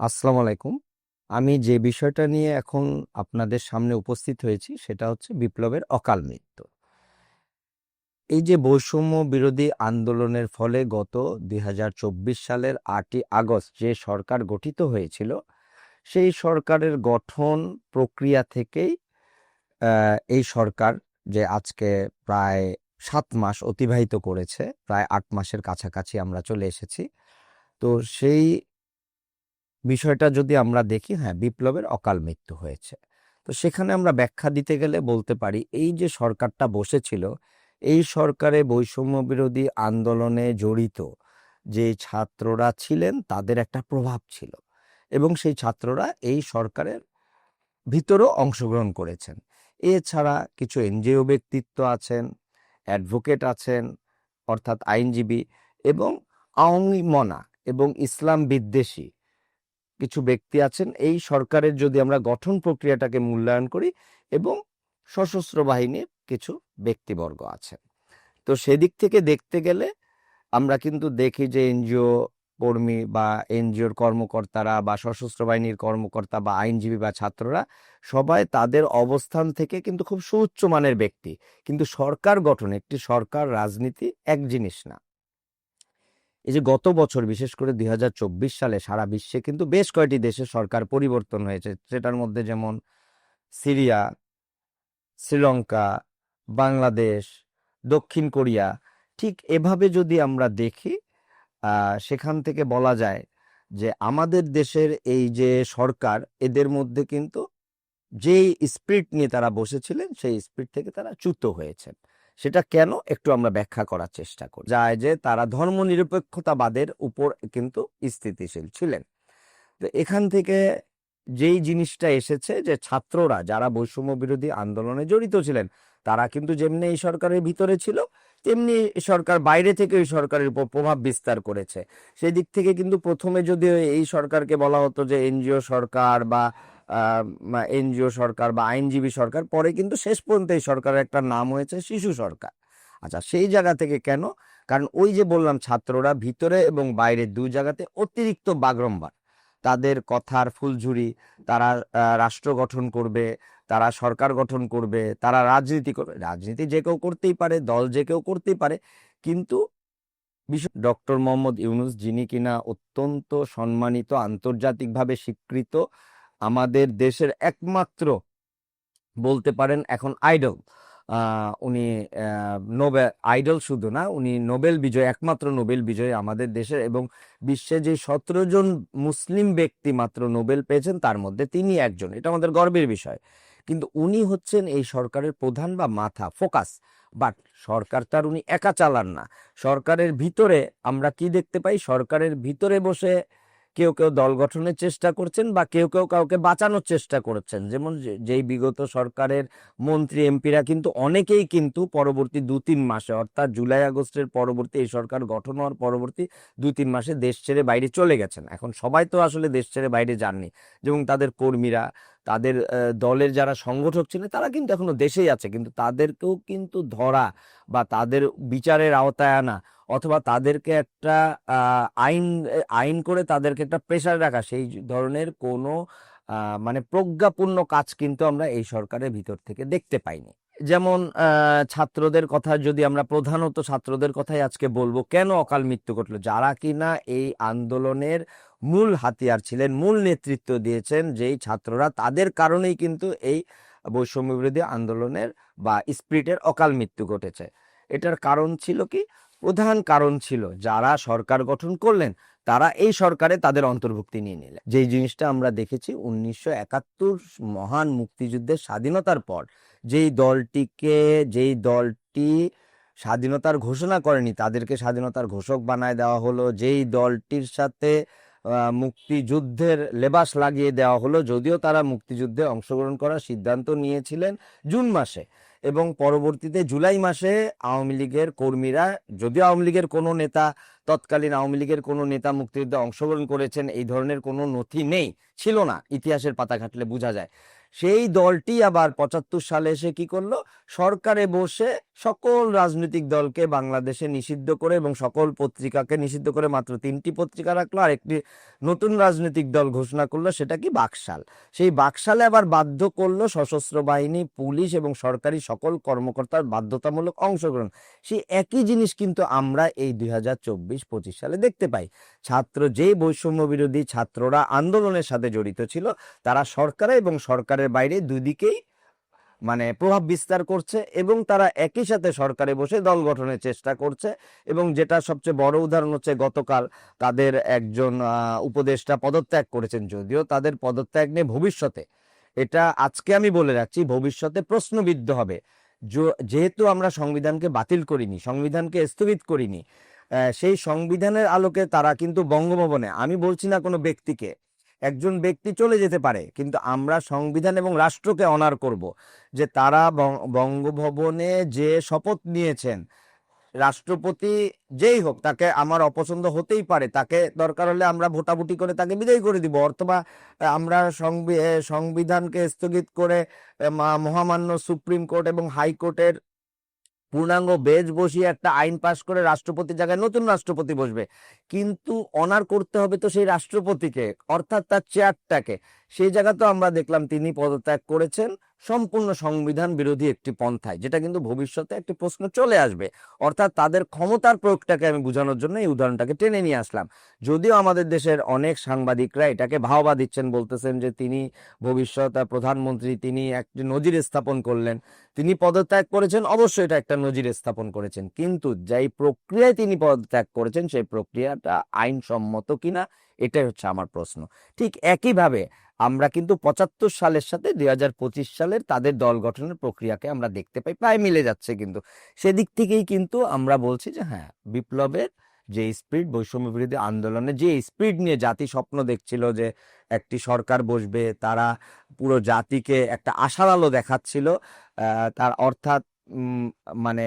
আসসালামু আলাইকুম। আমি যে বিষয়টা নিয়ে এখন আপনাদের সামনে উপস্থিত হয়েছি সেটা হচ্ছে বিপ্লবের অকাল মৃত্যু। এই যে বৈষম্য বিরোধী আন্দোলনের ফলে গত ২০২৪ সালের ৮ই আগস্ট যে সরকার গঠিত হয়েছিল, সেই সরকারের গঠন প্রক্রিয়া থেকেই এই সরকার যে আজকে প্রায় সাত মাস অতিবাহিত করেছে, প্রায় আট মাসের কাছাকাছি আমরা চলে এসেছি। তো সেই বিষয়টা যদি আমরা দেখি হ্যাঁ, বিপ্লবের অকাল মৃত্যু হয়েছে। তো সেখানে আমরা ব্যাখ্যা দিতে গেলে বলতে পারি এই যে সরকারটা বসেছিল, এই সরকারে বৈষম্য বিরোধী আন্দোলনে জড়িত যে ছাত্ররা ছিলেন তাদের একটা প্রভাব ছিল এবং সেই ছাত্ররা এই সরকারের ভিতরেও অংশগ্রহণ করেছেন। এছাড়া কিছু এনজিও ব্যক্তিত্ব আছেন, অ্যাডভোকেট আছেন অর্থাৎ আইনজীবী এবং আওয়ামী মনা এবং ইসলাম বিদ্বেষী কিছু ব্যক্তি আছেন এই সরকারের যদি আমরা গঠন প্রক্রিয়াটাকে মূল্যায়ন করি এবং সশস্ত্র বাহিনীর কিছু ব্যক্তিবর্গ আছেন। তো সেদিক থেকে দেখতে গেলে আমরা কিন্তু দেখি যে এনজিও কর্মী বা এনজিওর কর্মকর্তারা বা সশস্ত্র বাহিনীর কর্মকর্তা বা আইনজীবী বা ছাত্ররা সবাই তাদের অবস্থান থেকে কিন্তু খুব সুউচ্চ মানের ব্যক্তি। কিন্তু সরকার গঠন, একটি সরকার রাজনীতি এক জিনিস না। এই যে গত বছর বিশেষ করে ২০২৪ সালে সারা বিশ্বে কিন্তু বেশ কয়েকটি দেশে সরকার পরিবর্তন হয়েছে। সেটার মধ্যে যেমন সিরিয়া, শ্রীলঙ্কা, বাংলাদেশ, দক্ষিণ কোরিয়া। ঠিক এভাবে যদি আমরা দেখি সেখান থেকে বলা যায় যে আমাদের দেশের এই যে সরকার এদের মধ্যে কিন্তু যেই স্পিরিট নিয়ে তারা বসেছিলেন সেই স্পিরিট থেকে তারা চ্যুত হয়েছেন। সেটা কেন একটু আমরা ব্যাখ্যা করার চেষ্টা করি। যায় যে তারা ধর্মনিরপেক্ষতাবাদের উপর কিন্তু স্থিতিশীল ছিলেন। তো এখান থেকে যেই জিনিসটা এসেছে যে ছাত্ররা যারা বৈষম্য বিরোধী আন্দোলনে জড়িত ছিলেন, তারা কিন্তু যেমনি এই সরকারের ভিতরে ছিল, তেমনি সরকার বাইরে থেকে ওই সরকারের উপর প্রভাব বিস্তার করেছে। সেদিক থেকে কিন্তু ১ম এ যদিও এই সরকারকে বলা হতো যে এনজিও সরকার বা এনজিও সরকার বা আইনজীবী সরকার, পরে কিন্তু শেষ পর্যন্ত এই সরকারের একটা নাম হয়েছে শিশু সরকার। আচ্ছা সেই জায়গা থেকে কেন? কারণ ওই যে বললাম ছাত্ররা ভিতরে এবং বাইরে ২ জায়গাতে অতিরিক্ত বাগড়ম্বার। তাদের কথার ফুলঝুরি, তারা রাষ্ট্র গঠন করবে, তারা সরকার গঠন করবে, তারা রাজনীতি করবে। রাজনীতি যে কেউ করতেই পারে, দল যে কেউ করতেই পারে। কিন্তু বিষয় ডক্টর মোহাম্মদ ইউনুস যিনি কিনা অত্যন্ত সম্মানিত, আন্তর্জাতিকভাবে স্বীকৃত আমাদের দেশের একমাত্র বলতে পারেন এখন আইডল। উনি অ্যা নোবে আইডল শুধু না, উনি নোবেল বিজয়ী, একমাত্র নোবেল বিজয়ী আমাদের দেশের এবং বিশ্বে যে ১৭ জন মুসলিম ব্যক্তি মাত্র নোবেল পেয়েছেন তার মধ্যে তিনি একজন। এটা আমাদের গর্বের বিষয়। কিন্তু উনি হচ্ছেন এই সরকারের প্রধান বা মাথা, ফোকাস। বাট সরকার তো আর উনি একা চালান না। সরকারের ভিতরে আমরা কি দেখতে পাই? সরকারের ভিতরে বসে কেউ, কেউ দল গঠনের চেষ্টা করছেন বা কেউ, কেউ কাউকে বাঁচানোর চেষ্টা করছেন যেমন যেই বিগত সরকারের মন্ত্রী এমপিরা কিন্তু অনেকেই কিন্তু পরবর্তী ২-৩ মাসে অর্থাৎ জুলাই আগস্টের পরবর্তী এই সরকার গঠন হওয়ার পরবর্তী ২-৩ মাসে দেশ ছেড়ে বাইরে চলে গেছেন। এখন সবাই তো আসলে দেশ ছেড়ে বাইরে যাননি। যেমন তাদের কর্মীরা, তাদের দলের যারা সংগঠক ছিলেন, তারা কিন্তু এখনও দেশেই আছে। কিন্তু তাদেরকেও কিন্তু ধরা বা তাদের বিচারের আওতায় আনা অথবা তাদেরকে একটা আইন আইন করে তাদেরকে একটা প্রেশারে রাখা, সেই ধরনের কোনো মানে প্রজ্ঞাপূর্ণ কাজ কিন্তু আমরা এই সরকারের ভিতর থেকে দেখতে পাইনি। যেমন ছাত্রদের কথা যদি আমরা প্রধানত ছাত্রদের কথাই আজকে বলব কেন অকাল মৃত্যু ঘটল? যারা কিনা এই আন্দোলনের মূল হাতিয়ার ছিলেন, মূল নেতৃত্ব দিয়েছেন যেই ছাত্ররা তাদের কারণেই কিন্তু এই বৈষম্য বিরোধী আন্দোলনের বা স্পিরিটের অকাল মৃত্যু ঘটেছে। এটার কারণ ছিল কি? প্রধান কারণ ছিল যারা সরকার গঠন করলেন তারা এই সরকারে তাদের অন্তর্ভুক্তি নিয়ে নিলেন। যেই জিনিসটা আমরা দেখেছি ১৯৭১ মহান মুক্তিযুদ্ধের স্বাধীনতার পর যেই দলটিকে, যেই দলটি স্বাধীনতার ঘোষণা করেনি, তাদেরকে স্বাধীনতার ঘোষক বানায় দেওয়া হলো। যেই দলটির সাথে মুক্তিযুদ্ধের লেবাস লাগিয়ে দেওয়া হলো, যদিও তারা মুক্তিযুদ্ধে অংশগ্রহণ করার সিদ্ধান্ত নিয়েছিলেন জুন মাসে এবং পরবর্তীতে জুলাই মাসে আওয়ামী লীগের কর্মীরা যদিও আওয়ামী লীগের কোনো নেতা তৎকালীন আওয়ামী লীগের কোনো নেতা মুক্তিযুদ্ধে অংশগ্রহণ করেছেন এই ধরনের কোনো নথি নেই, ছিল না। ইতিহাসের পাতা ঘাটলে বোঝা যায়। সেই দলটি আবার ৭৫ সালে এসে কি করল সরকারে বসে সকল রাজনৈতিক দলকে বাংলাদেশে নিষিদ্ধ করে এবং সকল পত্রিকাকে নিষিদ্ধ করে মাত্র তিনটি পত্রিকা রাখল আর একটি নতুন রাজনৈতিক দল ঘোষণা করল, সেটা কি বাকশাল? সেই বাকশালে আবার বাধ্য করল সশস্ত্র বাহিনী, পুলিশ এবং সরকারি সকল কর্মকর্তার বাধ্যতামূলক অংশগ্রহণ। সেই একই জিনিস কিন্তু আমরা এই দুই হাজার চব্বিশ পঁচিশ সালে দেখতে পাই। ছাত্র যে বৈষম্য বিরোধী ছাত্ররা আন্দোলনের সাথে জড়িত ছিল, তারা সরকারে এবং সরকারের বাইরে দুদিকেই মানে প্রভাব বিস্তার করছে এবং তারা একই সাথে সরকারে বসে দল গঠনের চেষ্টা করছে এবং যেটা সবচেয়ে বড় উদাহরণ হচ্ছে গতকাল তাদের একজন উপদেষ্টা পদত্যাগ করেছেন যদিও তাদের পদত্যাগ নিয়ে ভবিষ্যতে, এটা আজকে আমি বলে রাখছি, ভবিষ্যতে প্রশ্নবিদ্ধ হবে। যেহেতু আমরা সংবিধানকে বাতিল করিনি, সংবিধানকে স্থগিত করিনি সেই সংবিধানের আলোকে তারা কিন্তু বঙ্গভবনে, আমি বলছি না কোনো ব্যক্তিকে একজন ব্যক্তি চলে যেতে পারে, কিন্তু আমরা সংবিধান এবং রাষ্ট্রকে অনার করব যে তারা বঙ্গভবনে যে শপথ নিয়েছেন, রাষ্ট্রপতি যেই হোক, তাকে আমার অপছন্দ হতেই পারে, তাকে দরকার হলে আমরা ভোটাভুটি করে তাকে বিদায় করে দিব, অথবা আমরা সংবি- সংবিধানকে স্থগিত করে মহামান্য সুপ্রিম কোর্ট এবং হাইকোর্টের পূর্ণাঙ্গ বেজ বসিয়ে একটা আইন পাশ করে রাষ্ট্রপতির জায়গায় নতুন রাষ্ট্রপতি বসবে। কিন্তু অনার করতে হবে তো সেই রাষ্ট্রপতিকে, অর্থাৎ তার চেয়ারটাকে সেই জায়গা তো আমরা দেখলাম তিনি পদত্যাগ করেছেন। সম্পূর্ণ সংবিধান বিরোধী একটি পন্থায় যেটা কিন্তু ভবিষ্যতে একটি প্রশ্ন চলে আসবে। অর্থাৎ তাদের ক্ষমতার প্রয়োগটাকে আমি বোঝানোর জন্য এই উদাহরণটাকে টেনে নিয়ে আসলাম। যদিও আমাদের দেশের অনেক সাংবাদিকরা এটাকে ভাওবা দিচ্ছেন বলতেছেন যে তিনি ভবিষ্যৎ আহ, প্রধানমন্ত্রী তিনি একটি নজির স্থাপন করলেন। তিনি পদত্যাগ করেছেন অবশ্যই এটা একটা নজির স্থাপন করেছেন। কিন্তু যেই প্রক্রিয়ায় তিনি পদত্যাগ করেছেন সেই প্রক্রিয়াটা আইনসম্মত কিনা এটাই হচ্ছে আমার প্রশ্ন। ঠিক একইভাবে আমরা কিন্তু পঁচাত্তর সালের সাথে দুই হাজার পঁচিশ সালের তাদের দল গঠনের প্রক্রিয়াকে আমরা দেখতে পাই, প্রায় মিলে যাচ্ছে কিন্তু। সেদিক থেকেই কিন্তু আমরা বলছি যে হ্যাঁ বিপ্লবের যে স্পিড বৈষম্য বিরোধী আন্দোলনে যে স্পিড নিয়ে জাতি স্বপ্ন দেখছিল যে একটি সরকার বসবে, তারা পুরো জাতিকে একটা আশার আলো দেখাচ্ছিল তার অর্থাৎ মানে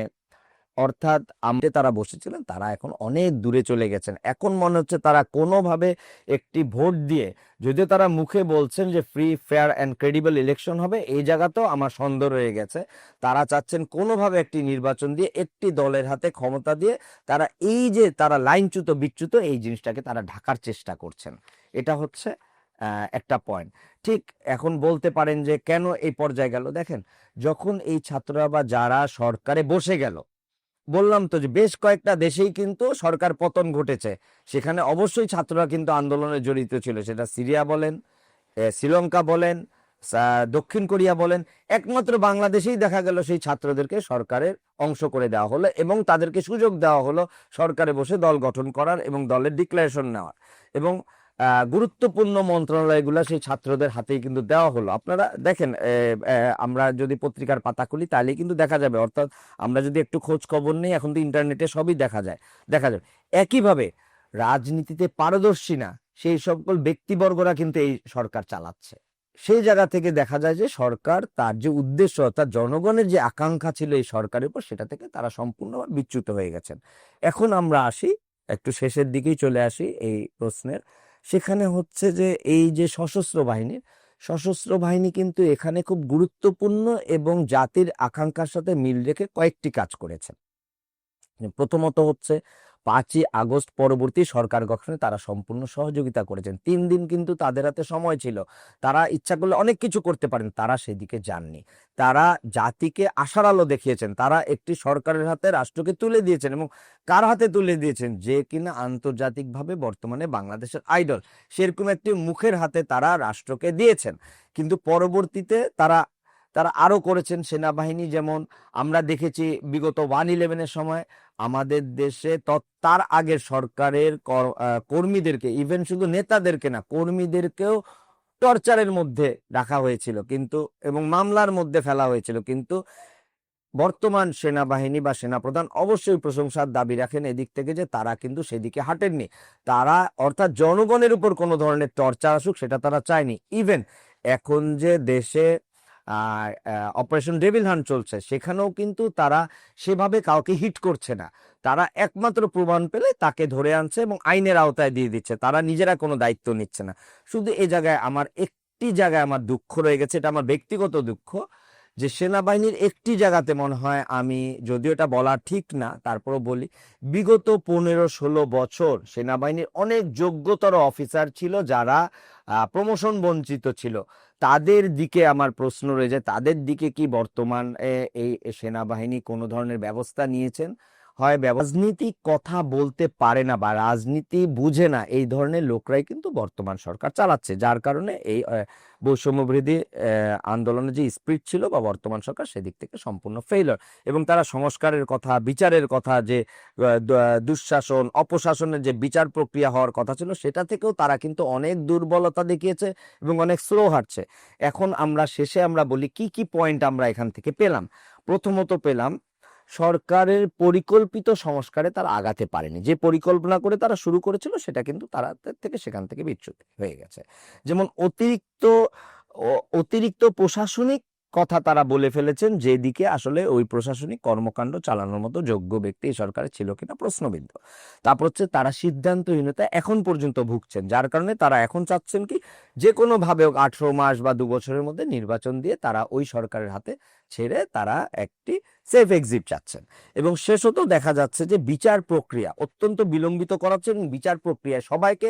অর্থাৎ আমতে তারা বসেছিলেন, তারা এখন অনেক দূরে চলে গেছেন। এখন মনে হচ্ছে তারা কোনোভাবে একটি ভোট দিয়ে যদিও তারা মুখে বলছেন যে free fair and credible election হবে, এই জায়গাতেও আমার সন্দেহ রয়ে গেছে। তারা চাচ্ছেন কোনোভাবে একটি নির্বাচন দিয়ে, একটি দলের হাতে ক্ষমতা দিয়ে তারা এই যে তারা লাইনচ্যুত, বিচ্যুত, এই জিনিসটাকে তারা ঢাকার চেষ্টা করছেন। এটা হচ্ছে একটা পয়েন্ট ঠিক এখন বলতে পারেন যে কেন এই পর্যায়ে গেল? দেখেন, যখন এই ছাত্ররা বা যারা সরকারে বসে গেল বললাম তো যে বেশ কয়েকটা দেশেই কিন্তু সরকার পতন ঘটেছে। সেখানে অবশ্যই ছাত্ররা কিন্তু আন্দোলনে জড়িত ছিল। সেটা সিরিয়া বলেন শ্রীলঙ্কা বলেন দক্ষিণ কোরিয়া বলেন, একমাত্র বাংলাদেশেই দেখা গেল সেই ছাত্রদেরকে সরকারের অংশ করে দেওয়া হলো এবং তাদেরকে সুযোগ দেওয়া হলো সরকারে বসে দল গঠন করার এবং দলের ডিক্লারেশন নেওয়ার। এবং গুরুত্বপূর্ণ মন্ত্রণালয়গুলো সেই ছাত্রদের হাতেই কিন্তু দেওয়া হলো। আপনারা দেখেন আমরা যদি পত্রিকার পাতা খুলি, তাহলেই কিন্তু দেখা যাবে। অর্থাৎ আমরা যদি একটু খোঁজ খবর নেই, এখন তো ইন্টারনেটে সবই দেখা যায়, দেখা যাবে। একইভাবে রাজনীতিতে পারদর্শী না, সেই সকল ব্যক্তিবর্গরা কিন্তু এই সরকার চালাচ্ছে। সেই জায়গা থেকে দেখা যায় যে সরকার তার যে উদ্দেশ্য, অর্থাৎ জনগণের যে আকাঙ্ক্ষা ছিল এই সরকারের উপর, সেটা থেকে তারা সম্পূর্ণভাবে বিচ্যুত হয়ে গেছেন। এখন আমরা আসি, একটু শেষের দিকেই চলে আসি এই প্রশ্নের সেখানে হচ্ছে যে, এই যে সশস্ত্র বাহিনীর সশস্ত্র বাহিনী কিন্তু এখানে খুব গুরুত্বপূর্ণ এবং জাতির আকাঙ্ক্ষার সাথে মিল রেখে কয়েকটি কাজ করেছেন প্রথমত হচ্ছে পাঁচই আগস্ট পরবর্তী সরকার গঠনে তারা সম্পূর্ণ সহযোগিতা করেছেন। তিন দিন কিন্তু তাদের হাতে সময় ছিল। তারা ইচ্ছা করলে অনেক কিছু করতে পারেন, তারা সেদিকে যাননি। তারা জাতিকে আশার আলো দেখিয়েছেন। তারা একটি সরকারের হাতে রাষ্ট্রকে তুলে দিয়েছেন এবং কার হাতে তুলে দিয়েছেন? যে কিনা আন্তর্জাতিকভাবে বর্তমানে বাংলাদেশের আইডল। সেরকম একটি মুখের হাতে তারা রাষ্ট্রকে দিয়েছেন। কিন্তু পরবর্তীতে তারা তারা আরও করেছেন সেনাবাহিনী যেমন আমরা দেখেছি বিগত ওয়ান ইলেভেনের সময়। আমাদের দেশে তার আগের সরকারের কর্মীদেরকে ইভেন শুধু নেতাদেরকে না, কর্মীদেরকেও টর্চারের মধ্যে রাখা হয়েছিল, কিন্তু, এবং মামলার মধ্যে ফেলা হয়েছিল, কিন্তু বর্তমান সেনাবাহিনী বা সেনাপ্রধান অবশ্যই প্রশংসার দাবি রাখেন এদিক থেকে যে তারা কিন্তু সেদিকে হাঁটেননি। তারা, অর্থাৎ জনগণের উপর কোনো ধরনের টর্চার আসুক সেটা তারা চায়নি। ইভেন এখন যে দেশে অপারেশন ডেভিল হান্ট চলছে। সেখানেও কিন্তু তারা সেভাবে কাউকে হিট করছে না। তারা একমাত্র প্রমাণ পেলে তাকে ধরে আনছে এবং আইনের আওতায় দিয়ে দিচ্ছে। তারা নিজেরা কোনো দায়িত্ব নিচ্ছে না। শুধু এ জায়গায় আমার একটি জায়গায় আমার দুঃখ রয়ে গেছে, এটা আমার ব্যক্তিগত দুঃখ যে সেনাবাহিনীর একটি জায়গাতে মনে হয় আমি, যদিও এটা বলা ঠিক না, তারপরও বলি, বিগত পনেরো ষোলো বছর সেনাবাহিনীর অনেক যোগ্যতর অফিসার ছিল যারা প্রমোশন বঞ্চিত ছিল। তাদের দিকে আমার প্রশ্ন রয়ে যায় তাদের দিকে কি বর্তমান এই সেনাবাহিনী কোনো ধরনের ব্যবস্থা নিয়েছেন? হয় রাজনীতিক কথা বলতে পারে না বা রাজনীতি বুঝে না, এই ধরনের লোকরাই কিন্তু বর্তমান সরকার চালাচ্ছে। যার কারণে এই বৈষম্যবৃদ্ধি আন্দোলনের যে স্পিরিট ছিল বা বর্তমান সরকার সেদিক থেকে সম্পূর্ণ ফেইলর এবং তারা সংস্কারের কথা, বিচারের কথা যে দুঃশাসন, অপশাসনের যে বিচার প্রক্রিয়া হওয়ার কথা ছিল সেটা থেকেও তারা কিন্তু অনেক দুর্বলতা দেখিয়েছে এবং অনেক স্লো হাঁটছে। এখন আমরা শেষে আমরা বলি কি কি পয়েন্ট আমরা এখান থেকে পেলাম? প্রথমত পেলাম সরকারের পরিকল্পিত সংস্কারে তারা আগাতে পারেনি। যে পরিকল্পনা করে তারা শুরু করেছিল, সেটা কিন্তু তারা থেকে সেখান থেকে বিচ্যুত হয়ে গেছে। যেমন অতিরিক্ত অতিরিক্ত প্রশাসনিক কথা তারা বলে ফেলেছেন যেদিকে আসলে ওই প্রশাসনিক কর্মকাণ্ড চালানোর মতো যোগ্য ব্যক্তি এই সরকারে ছিল কিনা প্রশ্নবিদ্ধ। তারপর হচ্ছে তারা সিদ্ধান্তহীনতা এখন পর্যন্ত ভুগছেন, যার কারণে তারা এখন চাচ্ছেন কি যে কোনো ভাবে হোক আঠারো মাস বা দু বছরের মধ্যে নির্বাচন দিয়ে তারা ওই সরকারের হাতে ছেড়ে তারা একটি সেফ এক্সিট চাচ্ছেন। এবং শেষত দেখা যাচ্ছে যে বিচার প্রক্রিয়া অত্যন্ত বিলম্বিত করা হচ্ছে এবং বিচার প্রক্রিয়ায় সবাইকে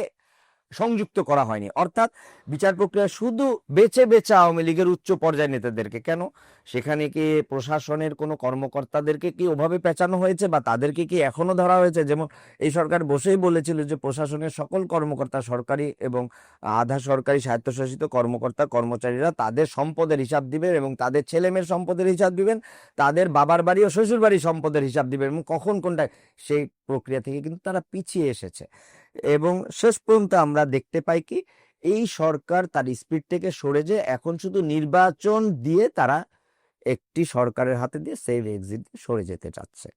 সংযুক্ত করা হয়নি। অর্থাৎ বিচার প্রক্রিয়া শুধু বেছে বেছে আওয়ামী লীগের উচ্চ পর্যায়ের নেতাদেরকে কেন? সেখানে কি প্রশাসনের কোনো কর্মকর্তাদেরকে কি ওভাবে পেঁচানো হয়েছে বা তাদেরকে কি এখনও ধরা হয়েছে? যেমন এই সরকার বসেই বলেছিল যে প্রশাসনের সকল কর্মকর্তা সরকারি এবং আধা সরকারি স্বায়ত্তশাসিত কর্মকর্তা কর্মচারীরা তাদের সম্পদের হিসাব দিবেন এবং তাদের ছেলেমেয়ের সম্পদের হিসাব দিবেন, তাদের বাবার বাড়ি ও শ্বশুর বাড়ির সম্পদের হিসাব দিবেন এবং কখন কোনটা সেই প্রক্রিয়া থেকে কিন্তু তারা পিছিয়ে এসেছে। এবং শেষ পর্যন্ত আমরা দেখতে পাই কি, এই সরকার তার স্পিড থেকে সরে যে এখন শুধু নির্বাচন দিয়ে তারা একটি সরকারের হাতে দিয়ে সেভ এক্সিট সরে যেতে চাচ্ছে।